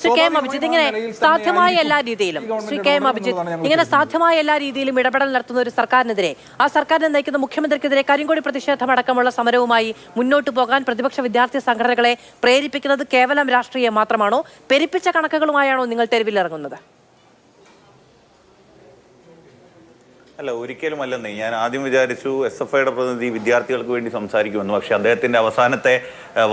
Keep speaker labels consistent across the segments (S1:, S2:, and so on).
S1: Shri K M Abhijith ഇങ്ങനെ സാധ്യമായ എല്ലാ രീതിയിലും ശ്രീ കെ എം അഭിജിത്ത് ഇങ്ങനെ സാധ്യമായ എല്ലാ രീതിയിലും ഇടപെടൽ നടത്തുന്ന ഒരു സർക്കാരിനെതിരെ ആ സർക്കാരിനെ നയിക്കുന്ന മുഖ്യമന്ത്രിക്കെതിരെ കരിങ്കോടി പ്രതിഷേധം അടക്കമുള്ള സമരവുമായി മുന്നോട്ട് പോകാൻ പ്രതിപക്ഷ വിദ്യാർത്ഥി സംഘടനകളെ പ്രേരിപ്പിക്കുന്നത് കേവലം രാഷ്ട്രീയം മാത്രമാണോ? പെരുപ്പിച്ച കണക്കുകളുമായാണോ നിങ്ങൾ തെരുവിലിറങ്ങുന്നത്?
S2: അല്ല ഒരിക്കലും അല്ലെന്നേ ഞാൻ ആദ്യം വിചാരിച്ചു എസ് എഫ് ഐയുടെ പ്രതിനിധി വിദ്യാർത്ഥികൾക്ക് വേണ്ടി സംസാരിക്കുമെന്ന്. പക്ഷേ അദ്ദേഹത്തിന്റെ അവസാനത്തെ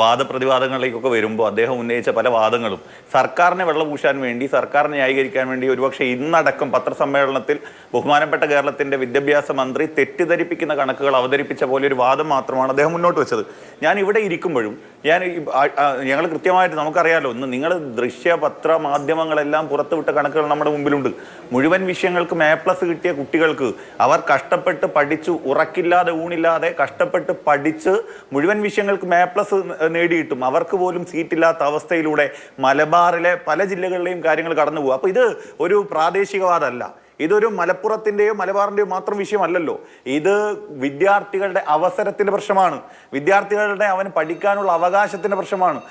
S2: വാദപ്രതിവാദങ്ങളിലേക്കൊക്കെ വരുമ്പോൾ അദ്ദേഹം ഉന്നയിച്ച പല വാദങ്ങളും. സർക്കാരിനെ വെള്ളപൂശാൻ വേണ്ടി സർക്കാരിനെ ന്യായീകരിക്കാൻ വേണ്ടി ഒരുപക്ഷെ ഇന്നടക്കം പത്രസമ്മേളനത്തിൽ ബഹുമാനപ്പെട്ട കേരളത്തിന്റെ വിദ്യാഭ്യാസ മന്ത്രി തെറ്റിദ്ധരിപ്പിക്കുന്ന കണക്കുകൾ അവതരിപ്പിച്ച പോലെ ഒരു വാദം മാത്രമാണ് അദ്ദേഹം മുന്നോട്ട് വെച്ചത്. ഞാൻ ഇവിടെ ഇരിക്കുമ്പോഴും ഞാൻ ഞങ്ങൾ കൃത്യമായിട്ട് നമുക്കറിയാലോ ഇന്ന് നിങ്ങൾ ദൃശ്യ പത്ര മാധ്യമങ്ങളെല്ലാം പുറത്തുവിട്ട കണക്കുകൾ നമ്മുടെ മുമ്പിലുണ്ട്. മുഴുവൻ വിഷയങ്ങൾക്കും എ പ്ലസ് കിട്ടിയ കുട്ടികൾക്ക് അവർ കഷ്ടപ്പെട്ട് പഠിച്ചു ഉറക്കില്ലാതെ ഊണില്ലാതെ കഷ്ടപ്പെട്ട് പഠിച്ച് മുഴുവൻ വിഷയങ്ങൾക്ക് മേ പ്ലസ് നേടിയിട്ടും അവർക്ക് പോലും സീറ്റില്ലാത്ത അവസ്ഥയിലൂടെ മലബാറിലെ പല ജില്ലകളിലെയും കാര്യങ്ങൾ കടന്നു പോകും. അപ്പോൾ ഇത് ഒരു പ്രാദേശികവാദമല്ല. ഇതൊരു മലപ്പുറത്തിന്റെയോ മലബാറിന്റെയോ മാത്രം വിഷയമല്ലല്ലോ. ഇത് വിദ്യാർത്ഥികളുടെ അവസരത്തിന്റെ പ്രശ്നമാണ്. വിദ്യാർത്ഥികളുടെ അവന് പഠിക്കാനുള്ള അവകാശത്തിന്റെ പ്രശ്നമാണ്.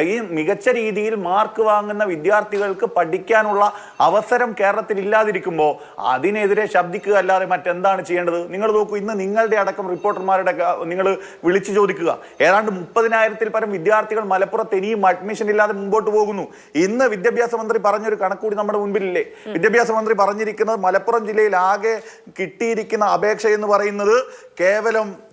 S2: ഈ മികച്ച രീതിയിൽ മാർക്ക് വാങ്ങുന്ന വിദ്യാർത്ഥികൾക്ക് പഠിക്കാനുള്ള അവസരം കേരളത്തിൽ ഇല്ലാതിരിക്കുമ്പോൾ അതിനെതിരെ ശബ്ദിക്കുക അല്ലാതെ മറ്റെന്താണ് ചെയ്യേണ്ടത്? നിങ്ങൾ നോക്കൂ ഇന്ന് നിങ്ങളുടെ അടക്കം റിപ്പോർട്ടർമാരുടെ നിങ്ങൾ വിളിച്ചു ചോദിക്കുക. ഏതാണ്ട് മുപ്പതിനായിരത്തിൽ പരം വിദ്യാർത്ഥികൾ മലപ്പുറത്ത് ഇനിയും അഡ്മിഷൻ ഇല്ലാതെ മുമ്പോട്ട് പോകുന്നു. ഇന്ന് വിദ്യാഭ്യാസ മന്ത്രി പറഞ്ഞൊരു കണക്കൂടി നമ്മുടെ മുൻപിലില്ലേ? വിദ്യാഭ്യാസ മന്ത്രി പറഞ്ഞിരിക്കുന്നത് മലപ്പുറം ജില്ലയിൽ ആകെ കിട്ടിയിരിക്കുന്ന അപേക്ഷ എന്ന് പറയുന്നത് കേവലം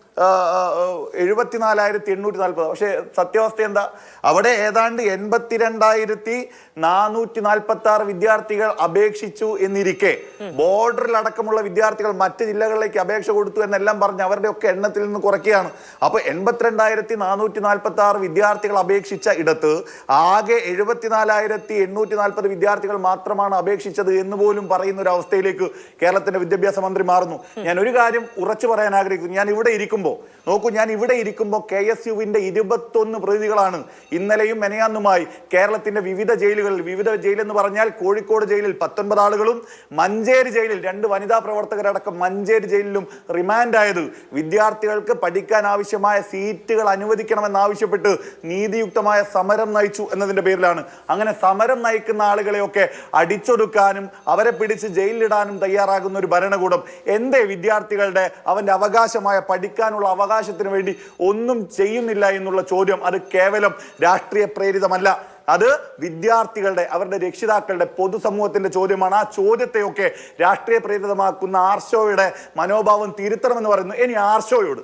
S2: എഴുപത്തിനാലായിരത്തി എണ്ണൂറ്റി നാൽപ്പത് പക്ഷേ സത്യാവസ്ഥ എന്താ? അവിടെ ഏതാണ്ട് എൺപത്തിരണ്ടായിരത്തി നാനൂറ്റി നാൽപ്പത്തി ആറ് വിദ്യാർത്ഥികൾ അപേക്ഷിച്ചു എന്നിരിക്കെ. ബോർഡറിൽ അടക്കമുള്ള വിദ്യാർത്ഥികൾ മറ്റ് ജില്ലകളിലേക്ക് അപേക്ഷ കൊടുത്തു എന്നെല്ലാം പറഞ്ഞ് അവരുടെ ഒക്കെ എണ്ണത്തിൽ നിന്ന് കുറയ്ക്കുകയാണ്. അപ്പൊ എൺപത്തിരണ്ടായിരത്തി നാനൂറ്റി നാൽപ്പത്തി ആറ് വിദ്യാർത്ഥികൾ അപേക്ഷിച്ച ഇടത്ത് ആകെ എഴുപത്തിനാലായിരത്തി എണ്ണൂറ്റി നാൽപ്പത് വിദ്യാർത്ഥികൾ മാത്രമാണ് അപേക്ഷിച്ചത് എന്ന് പോലും പറയുന്ന ഒരു അവസ്ഥയിലേക്ക് കേരളത്തിന്റെ വിദ്യാഭ്യാസ മന്ത്രി മാറുന്നു. ഞാൻ ഒരു കാര്യം ഉറച്ചു പറയാൻ ആഗ്രഹിക്കുന്നു. ഞാൻ ഇവിടെ ഇരിക്കുമ്പോൾ നോക്കൂ ഞാൻ ഇവിടെ ഇരിക്കുമ്പോൾ കെ എസ് യുവിന്റെ ഇരുപത്തൊന്ന് പ്രതിനിധികളാണ് ഇന്നലെയും മെനയാന്നുമായി കേരളത്തിന്റെ വിവിധ ജയിലുകളിൽ വിവിധ ജയിലെന്ന് പറഞ്ഞാൽ കോഴിക്കോട് ജയിലിൽ പത്തൊൻപത് ആളുകളും മഞ്ചേരി ജയിലിൽ രണ്ട് വനിതാ പ്രവർത്തകരടക്കം മഞ്ചേരി ജയിലിലും റിമാൻഡ് ആയത് വിദ്യാർത്ഥികൾക്ക് പഠിക്കാൻ ആവശ്യമായ സീറ്റുകൾ അനുവദിക്കണമെന്നാവശ്യപ്പെട്ട് നീതിയുക്തമായ സമരം നയിച്ചു എന്നതിന്റെ പേരിലാണ്. അങ്ങനെ സമരം നയിക്കുന്ന ആളുകളെയൊക്കെ അടിച്ചൊടുക്കാനും അവരെ പിടിച്ച് ജയിലിലിടാനും തയ്യാറാകുന്ന ഒരു ഭരണകൂടം. എന്തേ വിദ്യാർത്ഥികളുടെ അവന്റെ അവകാശമായ പഠിക്കാനുള്ള അവകാശത്തിന് വേണ്ടി ഒന്നും ചെയ്യുന്നില്ല എന്നുള്ള ചോദ്യം അത് കേവലം രാഷ്ട്രീയ പ്രേരിതമല്ല. അത് വിദ്യാർത്ഥികളുടെ അവരുടെ രക്ഷിതാക്കളുടെ പൊതുസമൂഹത്തിന്റെ ചോദ്യമാണ്. ആ ചോദ്യത്തെയൊക്കെ രാഷ്ട്രീയ പ്രേരിതമാക്കുന്ന ആർഷോയുടെ മനോഭാവം തിരുത്തണമെന്ന് പറയുന്നു. ഇനി ആർഷോയോട്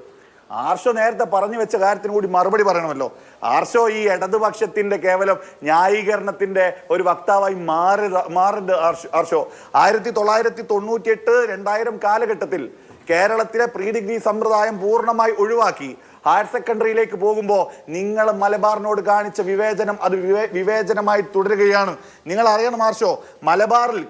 S2: ആർഷോ നേരത്തെ പറഞ്ഞു വെച്ച കാര്യത്തിന് കൂടി മറുപടി പറയണമല്ലോ. ആർഷോ ഈ ഇടതുപക്ഷത്തിന്റെ കേവലം ന്യായീകരണത്തിന്റെ ഒരു വക്താവായി മാറി മാറുന്നത് ആർഷോ- ആയിരത്തി തൊള്ളായിരത്തി തൊണ്ണൂറ്റി എട്ട് രണ്ടായിരം കാലഘട്ടത്തിൽ കേരളത്തിലെ പ്രീ ഡിഗ്രി സമ്പ്രദായം പൂർണമായി ഒഴിവാക്കി. ഹയർ സെക്കൻഡറിയിലേക്ക് പോകുമ്പോൾ നിങ്ങൾ മലബാറിനോട് കാണിച്ച വിവേചനം അത് വിവേ വിവേചനമായി തുടരുകയാണ്. നിങ്ങൾ അറിയണം മാർഷോ മലബാറിൽ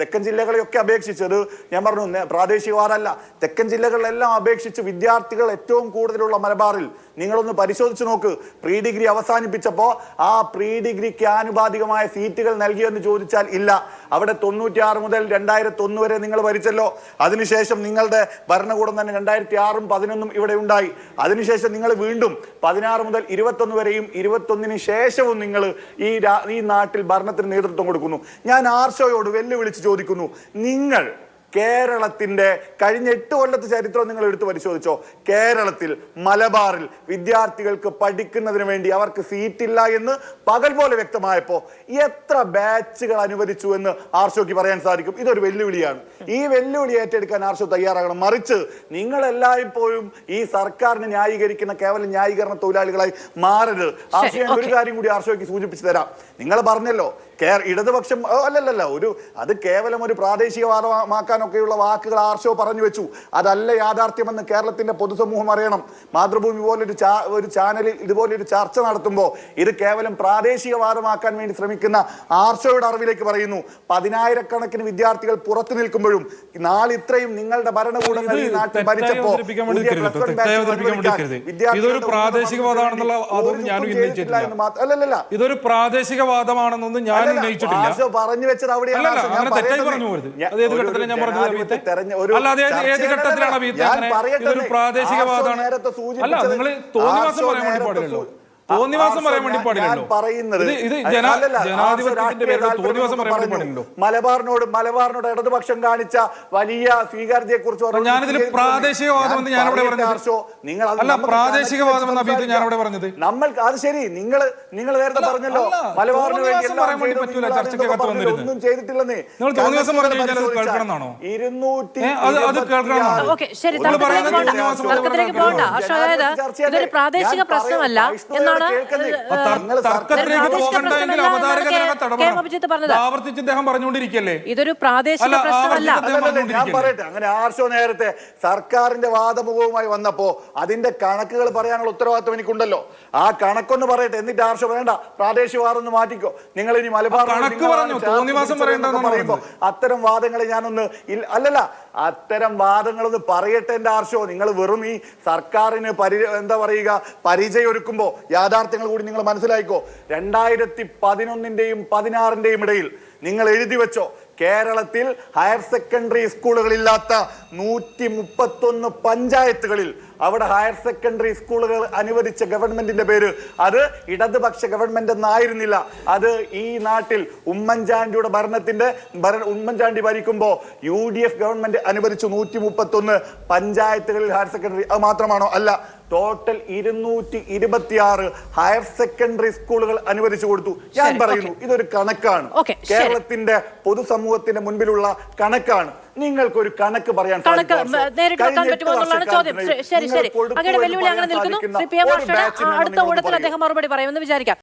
S2: തെക്കൻ ജില്ലകളെയൊക്കെ അപേക്ഷിച്ച് അത് ഞാൻ പറഞ്ഞു പ്രാദേശികവാറല്ല തെക്കൻ ജില്ലകളിലെല്ലാം അപേക്ഷിച്ച് വിദ്യാർത്ഥികൾ ഏറ്റവും കൂടുതലുള്ള മലബാറിൽ. നിങ്ങളൊന്ന് പരിശോധിച്ച് നോക്ക്. പ്രീ ഡിഗ്രി അവസാനിപ്പിച്ചപ്പോൾ ആ പ്രീ ഡിഗ്രിക്ക് ആനുപാതികമായ സീറ്റുകൾ നൽകിയെന്ന് ചോദിച്ചാൽ ഇല്ല. അവിടെ തൊണ്ണൂറ്റിയാറ് മുതൽ രണ്ടായിരത്തി ഒന്ന് വരെ നിങ്ങൾ ഭരിച്ചല്ലോ. അതിനുശേഷം നിങ്ങളുടെ ഭരണകൂടം തന്നെ രണ്ടായിരത്തി ആറും പതിനൊന്നും ഇവിടെ ഉണ്ടായി. അതിനുശേഷം നിങ്ങൾ വീണ്ടും പതിനാറ് മുതൽ ഇരുപത്തൊന്ന് വരെയും ഇരുപത്തൊന്നിന് ശേഷവും നിങ്ങൾ ഈ ഈ നാട്ടിൽ ഭരണത്തിന് നേതൃത്വം കൊടുക്കുന്നു. ഞാൻ ആർഷോയോട് വെല്ലുവിളിച്ച് ചോദിക്കുന്നു. നിങ്ങൾ കേരളത്തിന്റെ കഴിഞ്ഞ എട്ട് കൊല്ലത്തെ ചരിത്രം നിങ്ങൾ എടുത്തു പരിശോധിച്ചോ? കേരളത്തിൽ മലബാറിൽ വിദ്യാർത്ഥികൾക്ക് പഠിക്കുന്നതിന് വേണ്ടി അവർക്ക് സീറ്റില്ല എന്ന് പകൽ പോലെ വ്യക്തമായപ്പോൾ എത്ര ബാച്ചുകൾ അനുവദിച്ചു എന്ന് ആർഷോയ്ക്ക് പറയാൻ സാധിക്കും. ഇതൊരു വെല്ലുവിളിയാണ്. ഈ വെല്ലുവിളി ഏറ്റെടുക്കാൻ ആർഷോ തയ്യാറാകണം. മറിച്ച് നിങ്ങൾ എല്ലായ്പ്പോഴും ഈ സർക്കാരിനെ ന്യായീകരിക്കുന്ന കേവലം ന്യായീകരണ തൊഴിലാളികളായി മാറരുത്. ആർഷോ ഞാൻ ഒരു കാര്യം കൂടി ആർഷോയ്ക്ക് സൂചിപ്പിച്ചു തരാം. നിങ്ങൾ പറഞ്ഞല്ലോ കേ- ഇടതുപക്ഷം അല്ലല്ലല്ല ഒരു അത് കേവലം ഒരു പ്രാദേശികവാദമാക്കാനൊക്കെയുള്ള വാക്കുകൾ ആർഷോ പറഞ്ഞു വെച്ചു. അതല്ല യാഥാർത്ഥ്യമെന്ന് കേരളത്തിന്റെ പൊതുസമൂഹം അറിയണം. മാതൃഭൂമി പോലൊരു ചാ ഒരു ചാനലിൽ ഇതുപോലൊരു ചർച്ച നടത്തുമ്പോൾ ഇത് കേവലം പ്രാദേശികവാദമാക്കാൻ വേണ്ടി ശ്രമിക്കുന്ന ആർഷോയുടെ അറിവിലേക്ക് പറയുന്നു. പതിനായിരക്കണക്കിന് വിദ്യാർത്ഥികൾ പുറത്തു നിൽക്കുമ്പോഴും നാളിത്രയും നിങ്ങളുടെ ഭരണകൂടങ്ങൾ ഈ നാട്ടിൽ ഭരിച്ചപ്പോ
S3: ഇതൊരു പ്രാദേശികവാദമാണെന്നുള്ള അതൊന്നും
S2: ഞാൻ
S3: ഉന്നയിച്ചിട്ടില്ല. ഇതൊരു പ്രാദേശികവാദമാണെന്നൊന്നും ഞാൻ ഉന്നയിച്ചിട്ടില്ല.
S2: പറഞ്ഞു വെച്ചത് അവിടെയാണ്
S3: അങ്ങനെ തെറ്റായി പറഞ്ഞു പോകരുത്.
S2: ഞാൻ-
S3: പറഞ്ഞത്
S2: ജനാധിപത്യ
S3: അഭിയത്തെ? അല്ല അത് ഏത് ഏത് ഘട്ടത്തിലാണ് അഭിയത്തെ അങ്ങനെ
S2: പറയട്ടെ.
S3: ഇതൊരു പ്രാദേശികവാദമാണ് അല്ല നിങ്ങൾ തോന്നിവാസം പറയാൻ വേണ്ടി പാടില്ലല്ലോ തോന്നിവാസം പറയാൻ വേണ്ടി പാടില്ലല്ലോ.
S2: മലബാറിനോട് മലബാറിനോട് ഇടതുപക്ഷം കാണിച്ച വലിയ സ്വീകാര്യതയെ കുറിച്ച്
S3: ഞാനിതിൽ പ്രാദേശികവാദം എന്ന് ഞാനിവിടെ പറഞ്ഞത്.
S2: നിങ്ങൾ അത്
S3: അല്ല, പ്രാദേശികവാദം എന്ന അഭിപ്രായം. ഞാനിവിടെ പറഞ്ഞത്.
S2: നമ്മൾ അത് ശരി നിങ്ങൾ നിങ്ങൾ നേരത്തെ പറഞ്ഞല്ലോ മലബാറിന് വേണ്ടി. ഒന്നും ചെയ്തിട്ടില്ലെന്നേ
S3: നിങ്ങൾ തോന്നിവാസം
S2: കണക്കുകൾ
S3: പറഞ്ഞു കഴിഞ്ഞാൽ അത് കേൾക്കണമെന്നാണോ?
S2: ഇരുന്നൂറ്റി
S3: കേൾക്കണമെന്നാണോ?
S1: പ്രാദേശിക പ്രശ്നമല്ല എന്നാണ്
S3: തർക്കത്തിലേക്ക് പോകണ്ടെങ്കിൽ ആവർത്തിച്ച് ഇദ്ദേഹം പറഞ്ഞുകൊണ്ടിരിക്കല്ലേ?
S1: ഇതൊരു പ്രാദേശിക പ്രശ്നമല്ല.
S2: ഞാൻ? പറയട്ടെ. അങ്ങനെ ആർഷോ നേരത്തെ സർക്കാരിന്റെ വാദമുഖവുമായി വന്നപ്പോ അതിന്റെ കണക്കുകൾ പറയാനുള്ള ഉത്തരവാദിത്വം എനിക്കുണ്ടല്ലോ. ആ കണക്കൊന്ന് പറയട്ടെ. എന്നിട്ട് ആർഷോ വേണ്ട പ്രാദേശിക വാദം മാറ്റിക്കോ. നിങ്ങൾ ഇനി മലബാർ പറയുമ്പോ അത്തരം വാദങ്ങളെ ഞാനൊന്ന് അല്ലല്ല അത്തരം വാദങ്ങളൊന്ന് പറയട്ടെ എന്റെ ആർഷോ നിങ്ങൾ വെറും ഈ സർക്കാരിന് പരി എന്താ പറയുക പരിചയം ഒരുക്കുമ്പോ യാഥാർത്ഥ്യങ്ങൾ കൂടി നിങ്ങൾ മനസ്സിലായിക്കോ. രണ്ടായിരത്തി പതിനൊന്നിന്റെയും പതിനാറിന്റെയും ഇടയിൽ നിങ്ങൾ എഴുതി വെച്ചോ. കേരളത്തിൽ ഹയർ സെക്കൻഡറി സ്കൂളുകളില്ലാത്ത നൂറ്റി മുപ്പത്തൊന്ന് പഞ്ചായത്തുകളിൽ അവിടെ ഹയർ സെക്കൻഡറി സ്കൂളുകൾ അനുവദിച്ച ഗവൺമെന്റിന്റെ പേര്. അത് ഇടതുപക്ഷ ഗവൺമെന്റ് എന്നായിരുന്നില്ല. അത് ഈ നാട്ടിൽ ഉമ്മൻചാണ്ടിയുടെ ഭരണത്തിന്റെ ഭര- ഉമ്മൻചാണ്ടി ഭരിക്കുമ്പോൾ യു ഡി എഫ് ഗവൺമെന്റ് അനുവദിച്ചു നൂറ്റി മുപ്പത്തൊന്ന് പഞ്ചായത്തുകളിൽ ഹയർ സെക്കൻഡറി. അത് മാത്രമാണോ? അല്ല. ടോട്ടൽ ഇരുന്നൂറ്റി ഇരുപത്തിയാറ് ഹയർ സെക്കൻഡറി സ്കൂളുകൾ അനുവദിച്ചു കൊടുത്തു. ഞാൻ പറയുന്നു ഇതൊരു കണക്കാണ്. കേരളത്തിന്റെ പൊതുസമൂഹത്തിന്റെ മുൻപിലുള്ള കണക്കാണ്. നിങ്ങൾക്ക് ഒരു കണക്ക് പറയാൻ
S1: കണക്ക്? നേരിട്ട് വെക്കാൻ പറ്റുമോ എന്നുള്ളതാണ് ചോദ്യം. ശരി ശരി. അങ്ങനെ വെല്ലുവിളി അങ്ങനെ നിൽക്കുന്നു. അടുത്ത
S2: കൂടത്തിൽ
S1: അദ്ദേഹം മറുപടി പറയുമെന്ന് വിചാരിക്കാം.